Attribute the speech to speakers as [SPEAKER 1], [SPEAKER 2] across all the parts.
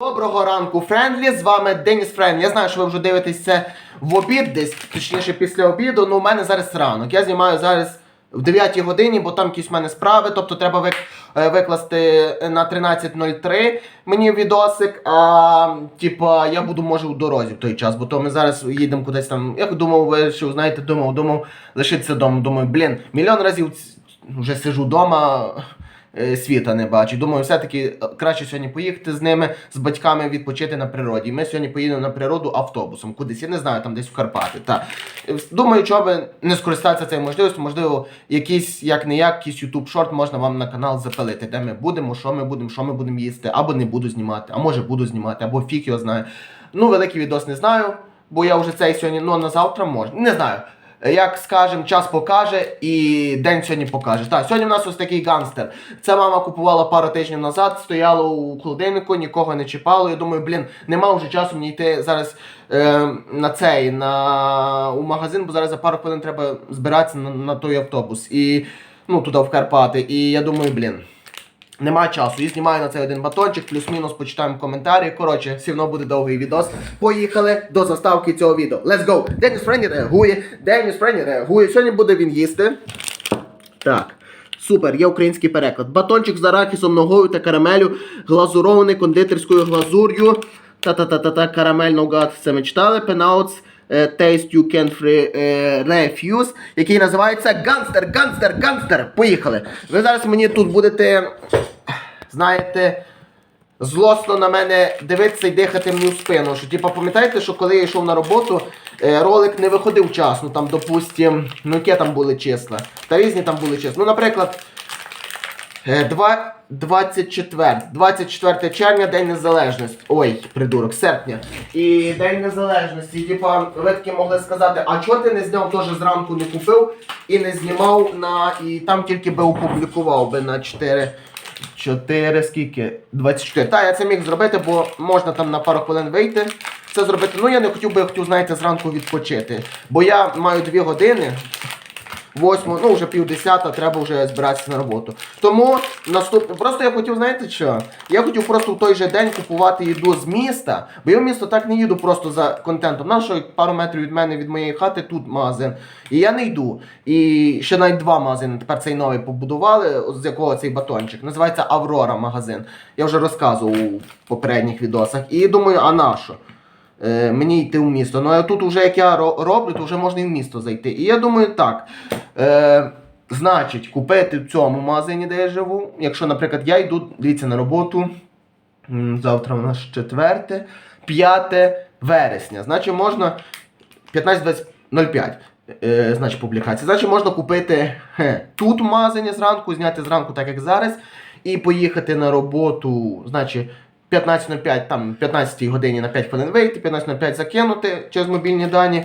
[SPEAKER 1] Доброго ранку, Френдлі. З вами Деніс Френдлі. Я знаю, що ви вже дивитесь це в обід, десь точніше після обіду. Ну, у мене зараз ранок. Я знімаю зараз в 9 годині, бо там якісь в мене справи. Тобто треба вик- е, викласти на 13.03 мені відосик. А типа я буду може у дорозі в той час, бо то ми зараз їдемо кудись там. Я думав, ви що знаєте, думав, думав лишитися вдома. Думаю, блін, мільйон разів вже сижу вдома. Е, Світа не бачу. Думаю, все-таки е, краще сьогодні поїхати з ними, з батьками відпочити на природі. Ми сьогодні поїдемо на природу автобусом, кудись, я не знаю, там десь в Карпати. Та. Е, Думаю, чого би не скористатися цією можливістю, можливо, якийсь, як не як, якийсь YouTube шорт можна вам на канал запилити, де ми будемо, що ми будемо, що ми будемо їсти, або не буду знімати, а може буду знімати, або фіг його знає. Ну, великий відос не знаю, бо я вже цей сьогодні, ну на завтра можна. Не знаю. Як скажем, час покаже і день сьогодні покаже. Так, сьогодні в нас ось такий ганстер. Це мама купувала пару тижнів назад, стояло у холодильнику, нікого не чіпало. Я думаю, блін, нема вже часу мені йти зараз е, на цей, на у магазин, бо зараз за пару хвилин треба збиратися на, на той автобус. І ну туди в Карпати. І я думаю, блін. Нема часу. І знімаю на цей один батончик, плюс-мінус почитаємо коментарі. Коротше, все одно буде довгий відос. Поїхали до заставки цього відео. Let's go! Деніс Френі реагує. Деніс Френі реагує. Сьогодні буде він їсти. Так. Супер, є український переклад. Батончик з арахісом, ногою та карамелю, глазурований кондитерською глазур'ю. Та-та-та-та-та, карамель наугад. Це ми читали. Е, Taste You Can't Free, е, Refuse, який називається Ганстер, Ганстер, Ганстер. Поїхали. Ви зараз мені тут будете, знаєте, злосно на мене дивитися і дихати мені в спину. Що, типа, пам'ятаєте, що коли я йшов на роботу, е, ролик не виходив вчасно, там, допустим, ну яке там були числа? Та різні там були числа. Ну, наприклад, е, 24, 24 червня, День Незалежності. Ой, придурок, серпня. І День Незалежності. Типа, ви таки могли сказати, а чого ти не зняв теж зранку не купив і не знімав на. І там тільки би опублікував би на 4. 4, скільки? 24. Так, я це міг зробити, бо можна там на пару хвилин вийти. Це зробити. Ну я не хотів би, я хотів, знаєте, зранку відпочити. Бо я маю 2 години. Восьму, ну вже пів десята, треба вже збиратися на роботу. Тому наступне. Просто я хотів, знаєте що? Я хотів просто в той же день купувати їду з міста, бо я в місто так не їду просто за контентом. Нащо пару метрів від мене від моєї хати тут магазин. І я не йду. І ще навіть два магазини. Тепер цей новий побудували, з якого цей батончик. Називається Аврора магазин. Я вже розказував у попередніх відосах. І думаю, а на що? Е, мені йти в місто. Ну а тут вже як я роблю, то вже можна і в місто зайти. І я думаю, так. Е, значить, купити в цьому магазині, де я живу. Якщо, наприклад, я йду, дивіться, на роботу. Завтра у нас 4, 5 вересня. Значить, можна 15.05. Е, значить, публікація. Значить, можна купити хе, тут магазині зранку, зняти зранку, так як зараз, і поїхати на роботу, значить, 15.05, там 15 годині на 5 хвилин вийти, 15.05 закинути через мобільні дані.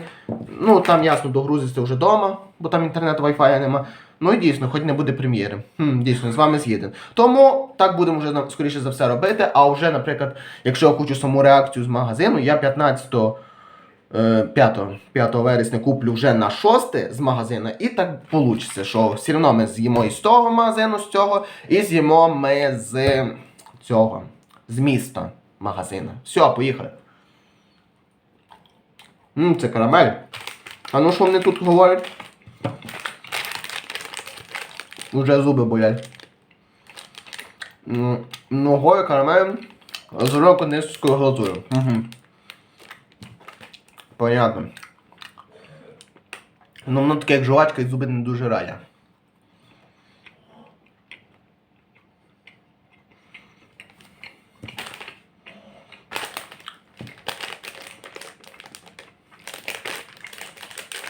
[SPEAKER 1] Ну там ясно догрузиться вже вдома, бо там інтернету Wi-Fi нема. Ну і дійсно, хоч не буде прем'єри. Хм, дійсно, з вами згіден. Тому так будемо вже скоріше за все робити. А вже, наприклад, якщо я хочу саму реакцію з магазину, я 15 е, 5, 5 вересня куплю вже на 6 з магазину, і так вийде, що все одно ми з'їмо із того магазину, з цього, і з'їмо ми з цього, з міста магазину. Все, поїхали. Ммм, це карамель. А ну що вони тут говорять? Уже зуби болять. Ногою карамель з роконистською глазурю. Угу. Понятно. Ну, воно таке як жувачка і зуби не дуже рая.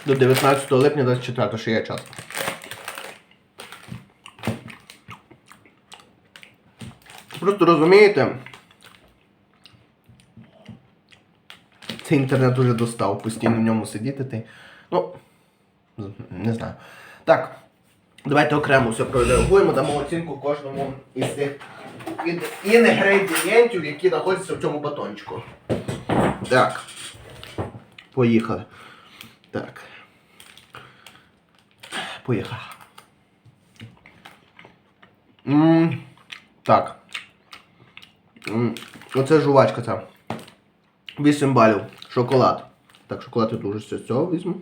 [SPEAKER 1] До 19 липня 24 ще є час. Просто розумієте, цей інтернет уже достав, постійно в ньому сидіти. Ти. Ну, не знаю. Так, давайте окремо все прореагуємо, дамо оцінку кожному із цих інгредієнтів, які знаходяться в цьому батончику. Так. Поїхали. Так. Поїхали. М, Так. М, Оце жувачка ця. 8 балів. Шоколад. Так, шоколад я дуже з цього візьму.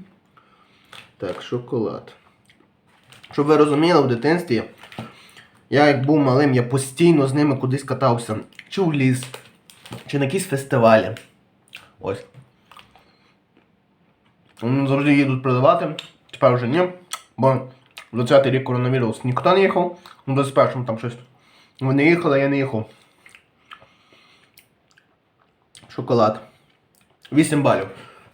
[SPEAKER 1] Так, шоколад. Щоб ви розуміли, в дитинстві, я як був малим, я постійно з ними кудись катався. Чи в ліс, чи на якісь фестивалі. Ось. Вони завжди їдуть продавати. Тепер вже ні. Бо 20-й рік коронавірус ніхто не їхав. У 21-му там щось. Вони їхали, я не їхав. Шоколад. 8 балів.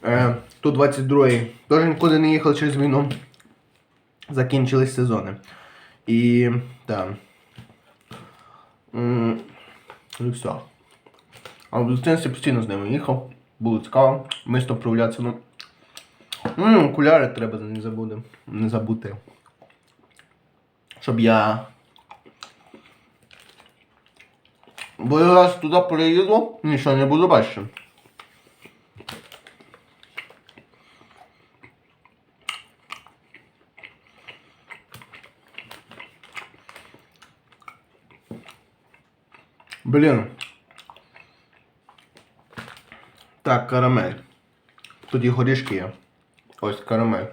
[SPEAKER 1] Е, тут 22-й. Теж нікуди не їхали через війну. Закінчились сезони. І. так. М, І все. А в дитинстві постійно з ними їхав. Було цікаво. Місто проявлятися. Ну. М, окуляри треба не забути. Не забути. Щоб я. Бо я раз туди переїду, нічого не буду бачити. Блін. Так, карамель. Тут і горішки є. Ось карамель.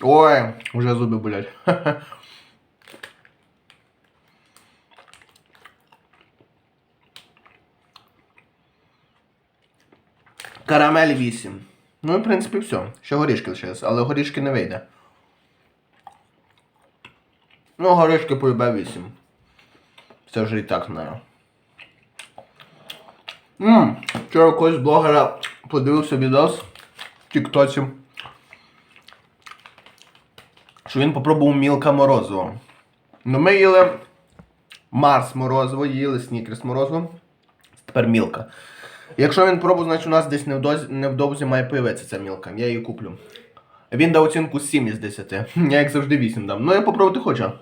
[SPEAKER 1] Ой, вже зуби болять. Карамель 8. Ну, в принципі, все. Ще горішки лишилися, але горішки не вийде. Ну, горішки полюбе 8. Це вже і так знаю. Ммм, вчора якогось блогера подивився відос Тіктоці. Що він попробував мілка морозиво. Ну ми їли Марс морозиво, їли Снікерс морозиво. Тепер мілка. Якщо він пробував, значить у нас десь невдовзі, невдовзі має появитися ця мілка. Я її куплю. Він дав оцінку 7 із 10. Я як завжди 8 дам. Ну я попробувати хочу.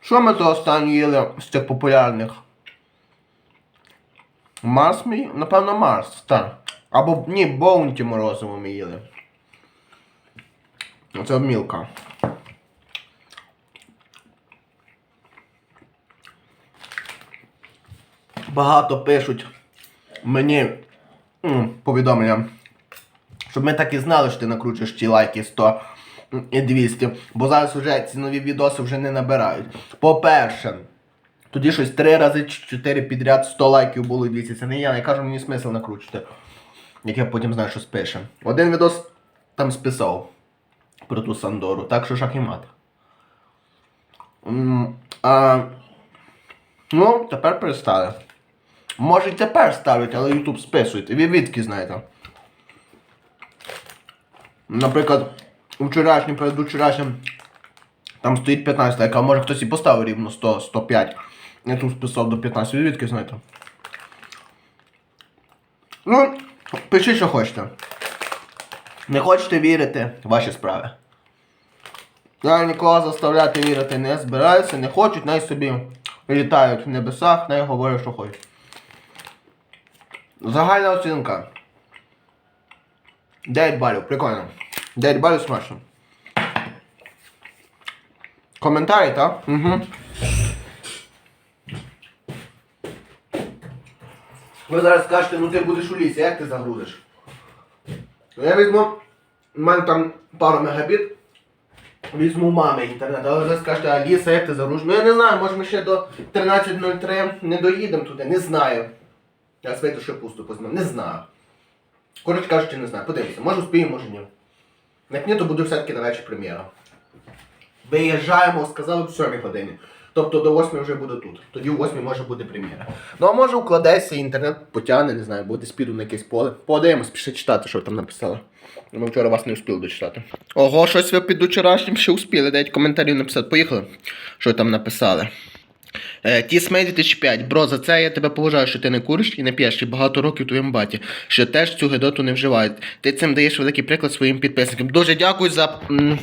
[SPEAKER 1] Що ми то останнє їли з цих популярних? Марс мій? Напевно, Марс, так. Або ні, Боунті морозиво ми їли. Оце мілка. Багато пишуть мені повідомлення, щоб ми так і знали, що ти накручуєш ті лайки 100 і 200. Бо зараз вже ці нові відоси вже не набирають. По-перше, тоді щось 3 рази 4 підряд 100 лайків було і 200. Це не я, я кажу, мені смисл накручувати. Як я потім знаю, що спише. Один відос там списав про ту Сандору, так що шах і мат. А, ну, тепер перестали. Може і тепер ставить, але YouTube списують. Ви відки знаєте. Наприклад, вчорашнім, перед вчорашнім там стоїть 15, яка може хтось і поставив рівно 100, 105. Я тут списав до 15, ви знаєте. Ну, пишіть, що хочете. Не хочете вірити, ваші справи. Я нікого заставляти вірити не збираюся, не хочуть, най собі літають в небесах, най говорять, що хочуть. Загальна оцінка. 9 балів, прикольно. 9 балів смачно. Коментарі, так? Угу. Ви зараз скажете, ну ти будеш у лісі, як ти загрузиш? Я візьму, у мене там пару мегабіт. Візьму мами інтернет, але ви зараз скажете, Аліса, як ти загрузиш? Ну я не знаю, може ми ще до 13.03 не доїдемо туди, не знаю. Я світу ще пусто познав, не знаю. Коротше кажучи, не знаю. Подивимося, може успіємо, може ні. Як ні, то буде все-таки на вечір прем'єра. Виїжджаємо, сказали в 7 годині. Тобто до 8 вже буде тут. Тоді о 8 може бути прем'єра. Ну а може укладеться, інтернет потягне, не знаю, буде спіду на якесь поле. Подивимось, пішли читати, що ви там написали. Ми вчора вас не успіли дочитати. Ого, щось ви під вчорашнім ще успіли, дайте коментарів написати. Поїхали. Що ви там написали? Е, Тісмей 2005. Бро, за це я тебе поважаю, що ти не куриш і не п'єш, і багато років твоєму баті, що теж цю гидоту не вживають. Ти цим даєш великий приклад своїм підписникам. Дуже дякую за м,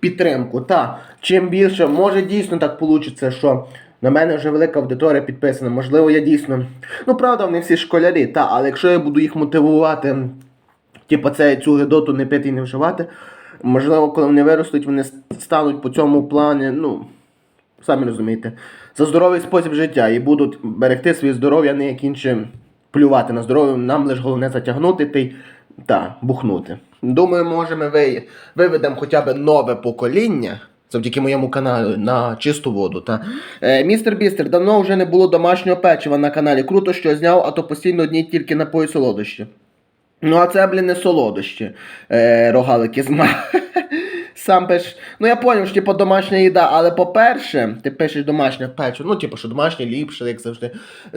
[SPEAKER 1] підтримку. Та, чим більше, може дійсно так вийде, що на мене вже велика аудиторія підписана. Можливо, я дійсно. Ну, правда, вони всі школярі, та, але якщо я буду їх мотивувати, типу, цю гидоту не пити і не вживати, можливо, коли вони виростуть, вони стануть по цьому плані, ну. Самі розумієте, за здоровий спосіб життя і будуть берегти своє здоров'я, не як інші плювати на здоров'я. Нам лише головне затягнути та й та, бухнути. Думаю, може ми ви, виведемо хоча б нове покоління. Завдяки моєму каналу на чисту воду. Та. Е, містер Бістер, давно вже не було домашнього печива на каналі. Круто, що зняв, а то постійно одні тільки напої солодощі. Ну, а це, блін, не солодощі. Е, рогалики з ма. Сам пиш. Ну я поняв, що типу домашня їда, але по-перше, ти пишеш домашнє печиво. Ну, типу, що домашнє ліпше, як завжди.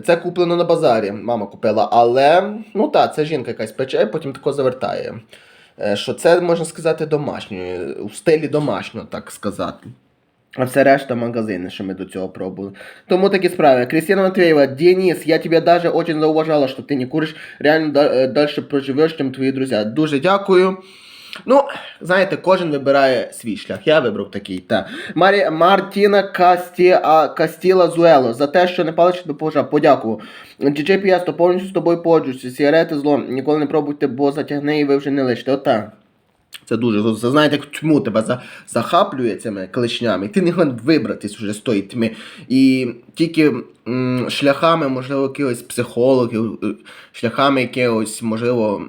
[SPEAKER 1] Це куплено на базарі. Мама купила. Але, ну так, це жінка якась пече, потім тако завертає. Е, Що це можна сказати домашнє, у стилі домашнього, так сказати. А все решта магазини, що ми до цього пробували. Тому такі справи. Кристина Матвеева, Денис, я тебе даже очень зауважала, що ти не куриш, реально е, проживеш, чим твої друзі. Дуже дякую. Ну, знаєте, кожен вибирає свій шлях. Я вибрав такий. Та. Марі... Мартіна Касті... а, Кастіла Зуело за те, що не палиш, до поважав. Подякував. DJ то повністю з тобою погоджуюся. Сігарети зло. Ніколи не пробуйте, бо затягне і ви вже не лишите. Ота. Це дуже це, знаєте, як тьму тебе за, захаплює цими клешнями, ти не можеш вибратись вже з тої тьми. І тільки м, шляхами, можливо, якихось психологів, е, шляхами якихось, можливо,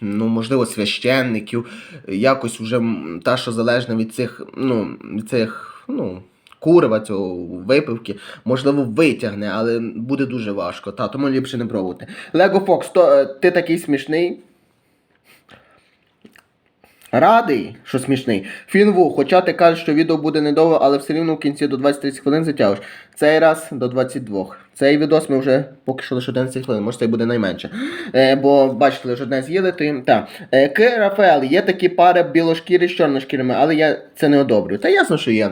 [SPEAKER 1] ну, можливо, священників, якось вже та, що залежна від цих, ну, від цих, ну. Курва цього випивки, можливо, витягне, але буде дуже важко. Та, тому ліпше не пробувати. Лего Фокс, то е, ти такий смішний. Радий, що смішний. Фінву, хоча ти кажеш, що відео буде недовго, але все рівно в кінці до 20-30 хвилин затягуєш. Цей раз до 22. Цей відос ми вже поки що лише 11 хвилин, може це буде найменше. Е, бо бачите, лише одне з'їли, то їм. Та. Е, К. Рафаел, є такі пари білошкірі з чорношкірими, але я це не одобрюю. Та ясно, що є.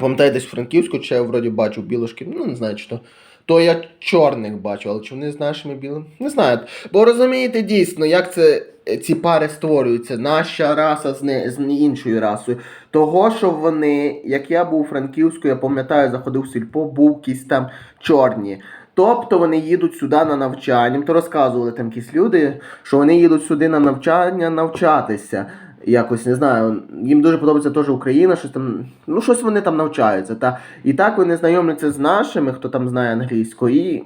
[SPEAKER 1] Пам'ятаю, десь в Франківську, чи я вроді бачив білошкірі, ну не знаю, чи то. То я чорних бачу, але чи вони з нашими білими? Не знаю. Бо розумієте дійсно, як це е, ці пари створюються, наша раса з, не, з іншою расою. Того, що вони, як я був у Франківську, я пам'ятаю, заходив в сільпо, був якісь там чорні. Тобто вони їдуть сюди на навчання. То розказували там якісь люди, що вони їдуть сюди на навчання навчатися. Якось не знаю, їм дуже подобається теж Україна, щось там, ну щось вони там навчаються. Та. І так вони знайомляться з нашими, хто там знає англійську, і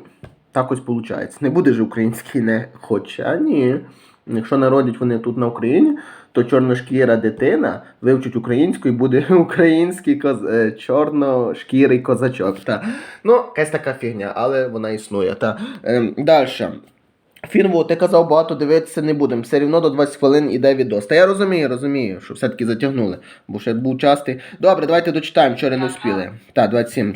[SPEAKER 1] так ось виходить. Не буде ж український не хоче, ні. Якщо народять вони тут на Україні, то чорношкіра дитина вивчить українську і буде український коз... е, чорношкірий козачок. Та. Ну, якась така фігня, але вона існує. Та. Ем, Далі. Фірму, ти казав, багато дивитися не будемо. Все рівно до 20 хвилин іде відос. Та я розумію, розумію, що все-таки затягнули. Бо ще був частий. Добре, давайте дочитаємо, вчора не успіли. Так, 27.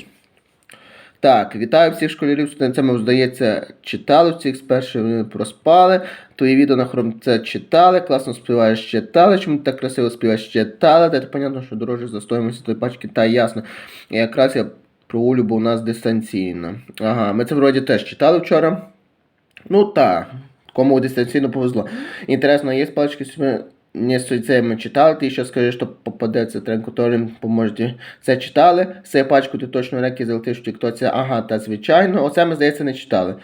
[SPEAKER 1] Так, вітаю всіх школярів студентами, здається, читали всіх спершу вони проспали. Твої відео на хром це читали, класно співаєш, читали. Чому ти так красиво співаєш, читали. Та понятно, що дорожче за стоїмості тої пачки, та ясно. І якраз я про Улю, бо у нас дистанційно. Ага, ми це вроді теж читали вчора. Ну так, кому дистанційно повезло. Інтересно, є палички не цими читали, ти ще скажи, що попадеться тренкуторим, поможете. Це читали, це пачку ти точно реки залетиш в тіктоці. Ага, та звичайно. Оце ми, здається, не читали.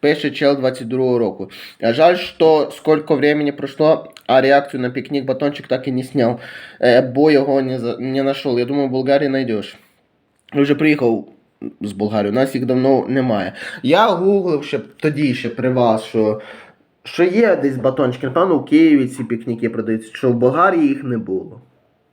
[SPEAKER 1] Пише чел 22 року. Жаль, что сколько времени прошло, а реакцию на пикник батончик так и не снял, э, бо его не, за- не нашел. Я думаю, в Болгарії найдешь. Я вже приїхав з Болгарії, у нас їх давно немає. Я гуглив ще тоді ще при вас, що, що є десь батончики, напевно, у Києві ці пікніки продаються, що в Болгарії їх не було.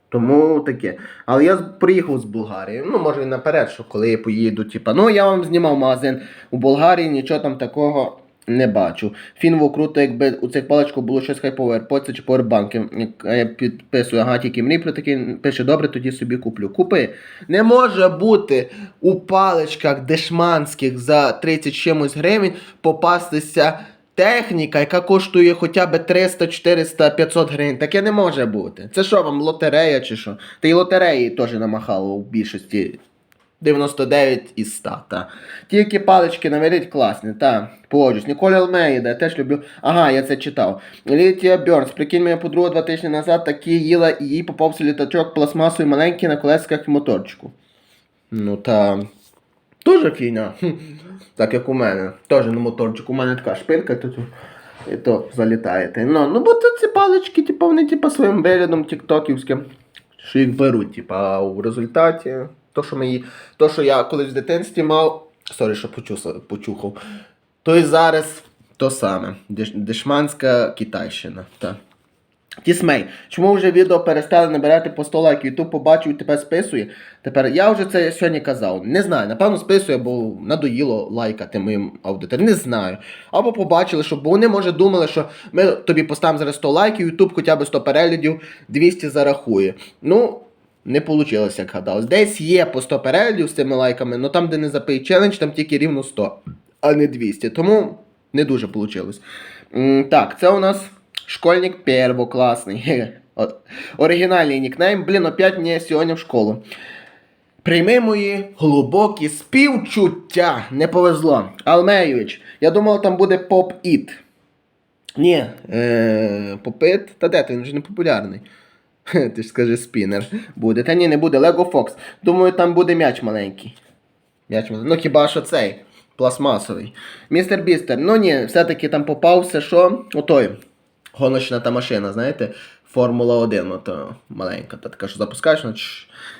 [SPEAKER 1] Тому таке. Але я приїхав з Болгарії. Ну, може і наперед, що коли я поїду, типа, ну я вам знімав магазин у Болгарії, нічого там такого не бачу. Фінво круто, якби у цих паличках було щось хайпове, AirPods чи повербанки. Я підписую, ага, тільки мрій про таке пише, добре, тоді собі куплю. Купи. Не може бути у паличках дешманських за 30 чимось гривень попастися техніка, яка коштує хоча б 300, 400, 500 гривень. Таке не може бути. Це що вам, лотерея чи що? Та й лотереї теж намахало в більшості. 99 із 100, та. Тільки палички наведіть класні, та. Погоджусь. Ніколя Алмеїда, я теж люблю. Ага, я це читав. Літія Бьорнс, прикинь, моя подруга два тижні назад такі їла і їй попався літачок пластмасовий маленький на колесках і моторчику. Ну та. Тоже фігня. Хм. Так як у мене. Теж на моторчику. У мене така шпилька тут. І то залітаєте. Ну, ну бо це ці палички, типу, вони типу, своїм виглядом тіктоківським, що їх беруть, типу, а у результаті То, що, ми, її- то, що я колись в дитинстві мав. Сорі, що почухав. То і зараз то саме. Дешманська Китайщина. Так. Тісмей, чому вже відео перестали набирати по 100 лайків? Ютуб побачив і тепер списує. Тепер я вже це сьогодні казав. Не знаю, напевно, списує, бо надоїло лайкати моїм аудиторам. Не знаю. Або побачили, що бо вони може думали, що ми тобі поставимо зараз 100 лайків, Ютуб хоча б 100 переглядів, 200 зарахує. Ну. Не вийшло, як гадалось. Десь є по 100 переглядів з цими лайками, але там, де не запий челендж, там тільки рівно 100, а не 200. Тому не дуже вийшло. Так, це у нас школьник первокласний. Оригінальний нікнейм. Блін, опять мені сьогодні в школу. Прийми мої глибокі співчуття. Не повезло. Алмейович, я думав, там буде поп-іт. Ні, е, поп-іт? Та де ти? Він вже не популярний. Ти ж скажи спінер. Буде. Та ні, не буде. Лего Фокс. Думаю, там буде м'яч маленький. М'яч маленький. Ну хіба що цей? Пластмасовий. Містер Бістер. Ну ні, все-таки там попався, що? Отой. Гоночна та машина, знаєте? Формула 1, ото маленька, та така, що запускаєш, ну.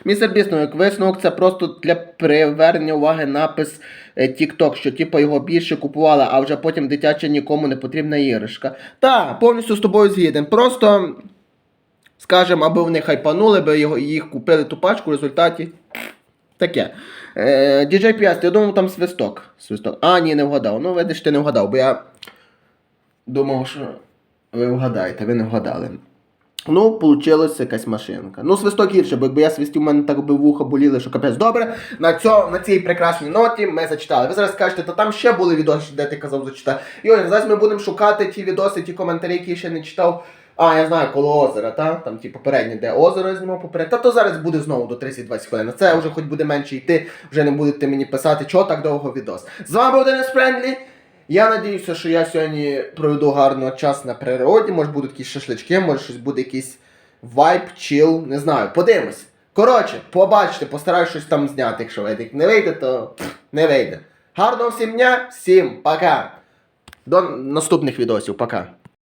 [SPEAKER 1] Містер Біст, ну, як висновок, це просто для привернення уваги напис е, TikTok, що типу його більше купували, а вже потім дитяча нікому не потрібна іграшка. Та, повністю з тобою згіден. Просто, скажем, аби вони хайпанули, би їх купили ту пачку, в результаті. Таке. Е, DJ Piast, я думав, там свисток. свисток. А, ні, не вгадав. Ну, видиш, ти не вгадав, бо я думав, що ви вгадаєте, ви не вгадали. Ну, получилась якась машинка. Ну, свисток гірше, бо якби я свистів, у мене так би вуха боліли, що капець. Добре, на, цьо, на цій прекрасній ноті ми зачитали. Ви зараз скажете, то там ще були відоси, де ти казав зачитати. Йоня, зараз ми будемо шукати ті відоси, ті коментарі, які я ще не читав. А, я знаю, коло озера, та? Там ті попередні, де озеро я знімав попередньо. Та то зараз буде знову до 30-20 хвилин. Це вже хоч буде менше йти, вже не будете мені писати, чого так довго відос. З вами був Денис Френдлі. Я надіюся, що я сьогодні проведу гарно час на природі. Може будуть якісь шашлички, може щось буде якийсь вайб, чил, не знаю. Подивимось. Коротше, побачите, постараюсь щось там зняти, якщо. Як не вийде, то не вийде. Гарного всім дня, всім пока. До наступних відосів, пока.